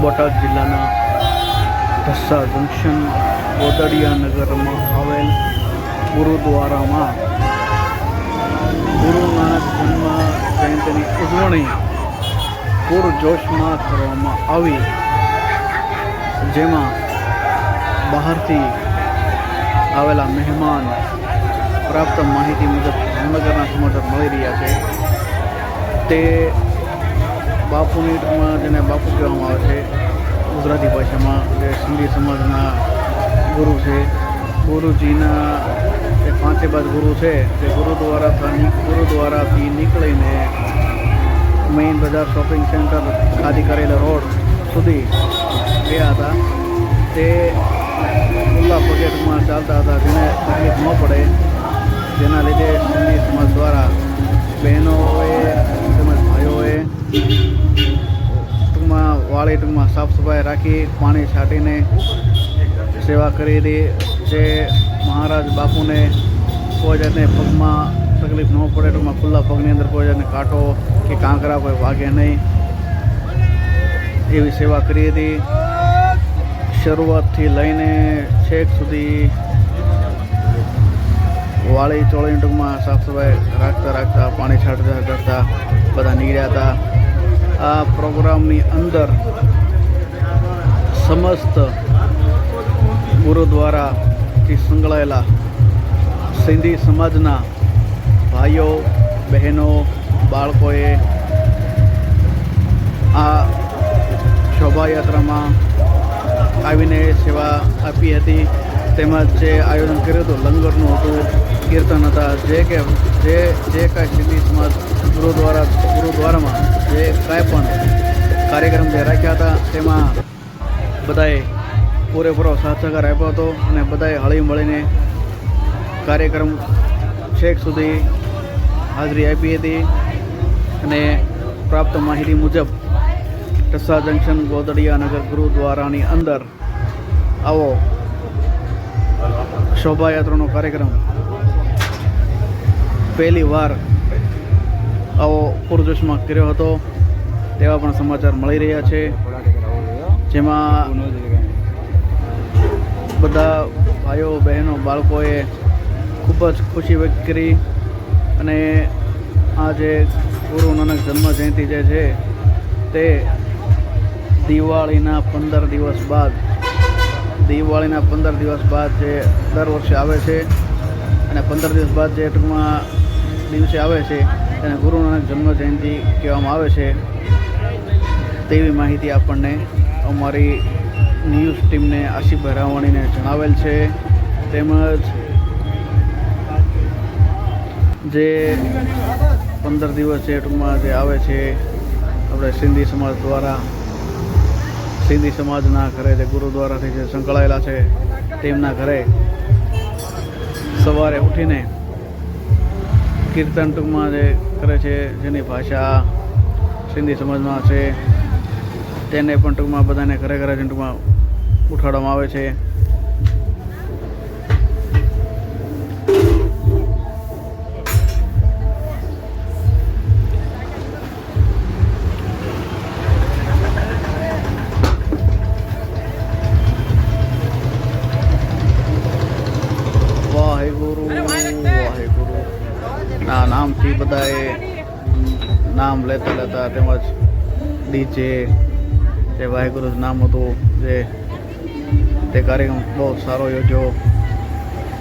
બોટાદ જિલ્લાના ઢસા જંકશન ગોદડિયા નગરમાં આવેલ ગુરુદ્વારામાં ગુરુ નાનક જન્મ જયંતિની ઉજવણી પૂરજોશમાં કરવામાં આવી. જેમાં બહારથી આવેલા મહેમાન પ્રાપ્ત માહિતી મુજબ જામનગરના સમાચાર મળી રહ્યા છે. તે બાપુની જેને બાપુ કહેવામાં આવે છે, ગુજરાતી ભાષામાં જે સિંધી સમાજના ગુરુ છે, ગુરુજીના જે પાંચે બાદ ગુરુ છે, તે ગુરુદ્વારા ગુરુદ્વારાથી નીકળીને મેઇન બજાર શોપિંગ સેન્ટર ખાદી કરેલા રોડ સુધી ગયા હતા. તે ખુલ્લા પ્રોજેક્ટમાં ચાલતા હતા. જેને તકલીફ ન પડે, જેના લીધે સિંધી સમાજ દ્વારા બહેનોએ તેમજ ભાઈઓએ વાળી ટૂંકમાં સાફ સફાઈ રાખી, પાણી છાંટીને સેવા કરી હતી. જે મહારાજ બાપુને કોઈ જાતને પગમાં તકલીફ ન પડે ટૂંકમાં ખુલ્લા પગની અંદર કોઈ જાતને કાંટો કે કાંકરા કોઈ વાગે નહીં. એવી સેવા કરી હતી. શરૂઆતથી લઈને છેક સુધી વાળી ચોળીની ટૂંકમાં સાફ સફાઈ રાખતા રાખતા, પાણી છાંટતા કરતા બધા નીકળ્યા હતા. આ પ્રોગ્રામની અંદર સમસ્ત ગુરુદ્વારાથી સંકળાયેલા સિંધી સમાજના ભાઈઓ, બહેનો, બાળકોએ આ શોભાયાત્રામાં આવીને સેવા આપી હતી. તેમજ જે આયોજન કર્યું હતું, લંગરનું હતું, કીર્તન હતા, જે કે, જે જે કાંઈ સમાજ ગુરુદ્વારા, ગુરુદ્વારામાં જે કાંઈ પણ કાર્યક્રમ જે રાખ્યા હતા, તેમાં બધાએ પૂરેપૂરો સાથ સહકાર આપ્યો હતો અને બધાએ હળી મળીને કાર્યક્રમ છેક સુધી હાજરી આપી હતી અને પ્રાપ્ત માહિતી મુજબ ટસા જંકશન ગોદડિયા નગર ગુરુદ્વારાની અંદર આવો શોભાયાત્રાનો કાર્યક્રમ. પહેલી વાર આવો પૂરજોશમાં કર્યો હતો, તેવા પણ સમાચાર મળી રહ્યા છે. જેમાં બધા ભાઈઓ, બહેનો, બાળકોએ ખૂબ જ ખુશી વ્યક્ત કરી અને આ જે ગુરુ નાનક જન્મ જયંતિ જે છે, તે દિવાળીના પંદર દિવસ બાદ દિવાળીના પંદર દિવસ બાદ જે દર વર્ષે આવે છે અને પંદર દિવસ બાદ જે ટૂંકમાં દિવસે આવે છે તેને ગુરુ નાનક જન્મ જયંતિ કહેવામાં આવે છે. તેવી માહિતી આપણને અમારી ન્યૂઝ ટીમને આશીભાઈ રાવાણીને જણાવેલ છે. તેમજ જે પંદર દિવસ જે ટૂંકમાં જે આવે છે, આપણે સિંધી સમાજ દ્વારા સિંધી સમાજના ઘરે જે ગુરુદ્વારાથી જે સંકળાયેલા છે તેમના ઘરે સવારે ઉઠીને કીર્તન ટૂંકમાં જે કરે છે, જેની ભાષા સિંધી સમાજમાં છે, તેને પણ ટૂંકમાં બધાને ઘરે ઘરે જે ટૂંકમાં ઉઠાડવામાં આવે છે. નામ લેતા લેતા તેમજ ડીજે જે વાહેગુરુનું નામ હતું, જે તે કાર્યક્રમ બહુ સારો યોજ્યો.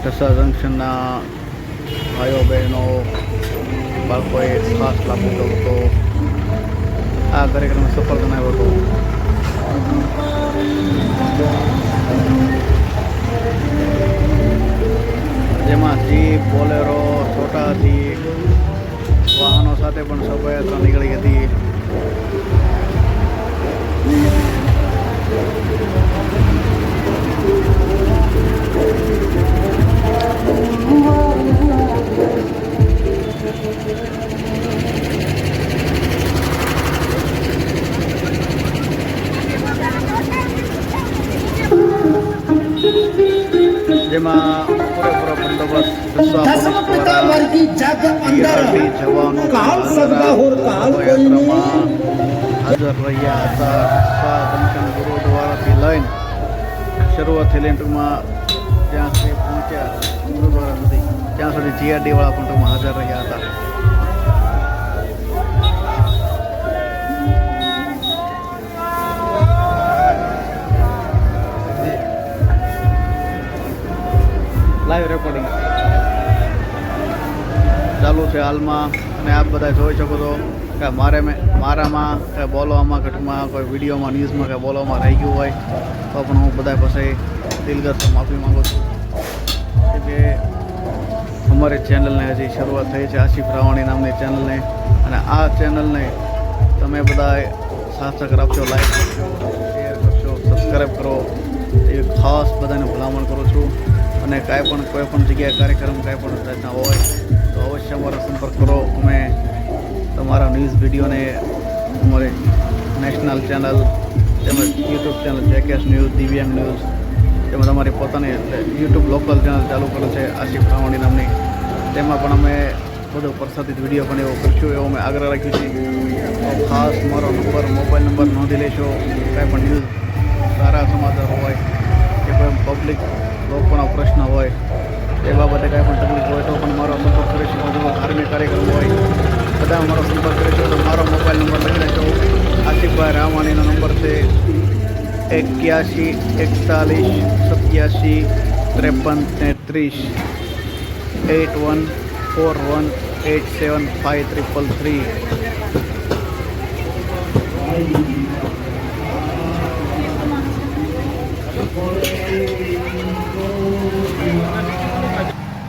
ટસા જંકશનના ભાઈઓ બહેનો, બાળકોએ ખાસ લાભ લીધો હતો. આ કાર્યક્રમ સફળ બનાવ્યો હતો. જેમાં જીપ બોલેરો, છોટા હાથી વાહનો સાથે પણ શોભાયાત્રા નીકળી હતી. જેમાં પૂરેપૂરો બંદોબસ્ત દસવા દસમ પોલીસ દ્વારા વર્ગી જગ અંદર ટીઆરપી જવાનો કાલ સદગા હોર કાલ કોઈ નહીં શોભાયાત્રામાં હાજર રહ્યા હતા શાહ દમશન ગુરુદ્વારાથી લઈને શરૂઆતથી લઈને ટૂંકમાં જ્યાં સુધી પહોંચ્યા ગુરુદ્વારા સુધી ત્યાં સુધી જીઆરડી વાળા પણ ટૂંકમાં હાજર રહ્યા હતા લાઈવ રેકોર્ડિંગ ચાલુ છે હાલમાં, અને આપ બધા જોઈ શકો છો કે મારે મારામાં કે બોલવામાં ઘટમાં કોઈ વિડીયોમાં ન્યૂઝમાં કે બોલવામાં રહી ગયું હોય, તો પણ હું બધા પાસે દિલગત માફી માગું છું. કે અમારી ચેનલને હજી શરૂઆત થઈ છે, આશિફ રાવાણી નામની ચેનલને અને આ ચેનલને તમે બધા સાથ સહકાર આપશો લાઈક કરશો શેર કરશો સબસ્ક્રાઈબ કરો. એ ખાસ બધાને ભલામણ કરું છું. અને કાંઈ પણ, કોઈ પણ જગ્યાએ કાર્યક્રમ, કાંઈ પણ રચના હોય અવશ્ય સંપર્ક કરો. અમે તમારા ન્યૂઝ વિડીયોને અમારે નેશનલ ચેનલ તેમજ યુટ્યુબ ચેનલ જેકેશ ન્યૂઝ દિવ્યાંગ ન્યૂઝ તેમજ અમારી પોતાની યુટ્યુબ લોકલ ચેનલ ચાલુ કરેલ છે આશિફ ખાવાણી નામની. તેમાં પણ અમે બધો પ્રસાદિત વીડિયો પણ એવો કરશું, એવો અમે આગ્રહ રાખ્યું છે ખાસ મારો નંબર મોબાઈલ નંબર નોંધી લેશો કાંઈ પણ ન્યૂઝ સારા સમાચાર હોય કે કોઈ પબ્લિક લોકોનો પ્રશ્ન હોય એ બાબતે કાંઈ પણ તકલીફ હોય તો પણ મારો સંપર્ક કરી શકો છો ધાર્મિક કાર્યક્રમ હોય, બધા મારો સંપર્ક કરી શકો તો મારો મોબાઈલ નંબર લખી લેશો આશિફભાઈ રામાણીનો નંબર છે એક્યાસી એકતાલીસ સત્યાસી ત્રેપન તેત્રીસ. Eight one four one eight seven five triple three.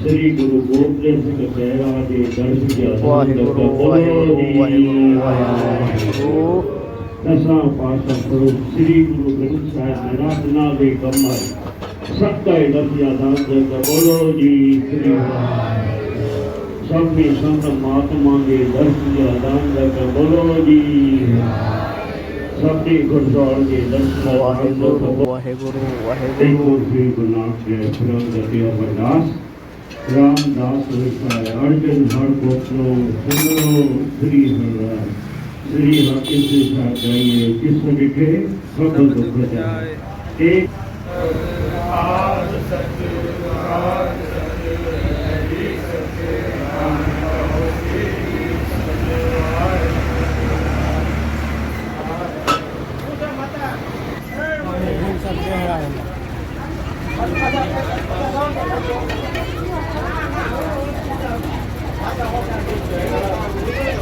Shri Guru Gopdev Singh કહેવા જે દશા પાર્ષદ સ્વરૂપ શ્રી ગુરુ ગ્રંથ સાહેબ નાથના વે કમર સત્ય લભ્યા દાસ બોલો જી શ્રી સૌની સંત મહાત્મા જે દર્શ્યા દાસ બોલો જી સૌની ગુરજોળ જે દર્શન વાહેગુરુ વાહેગુરુ વાહેગુરુ. શ્રી ગુરુનાથ જય પ્રભુ જય અમરદાસ. رام داس وائے ارجن ہر گوشن شری ہر کشا Thank you.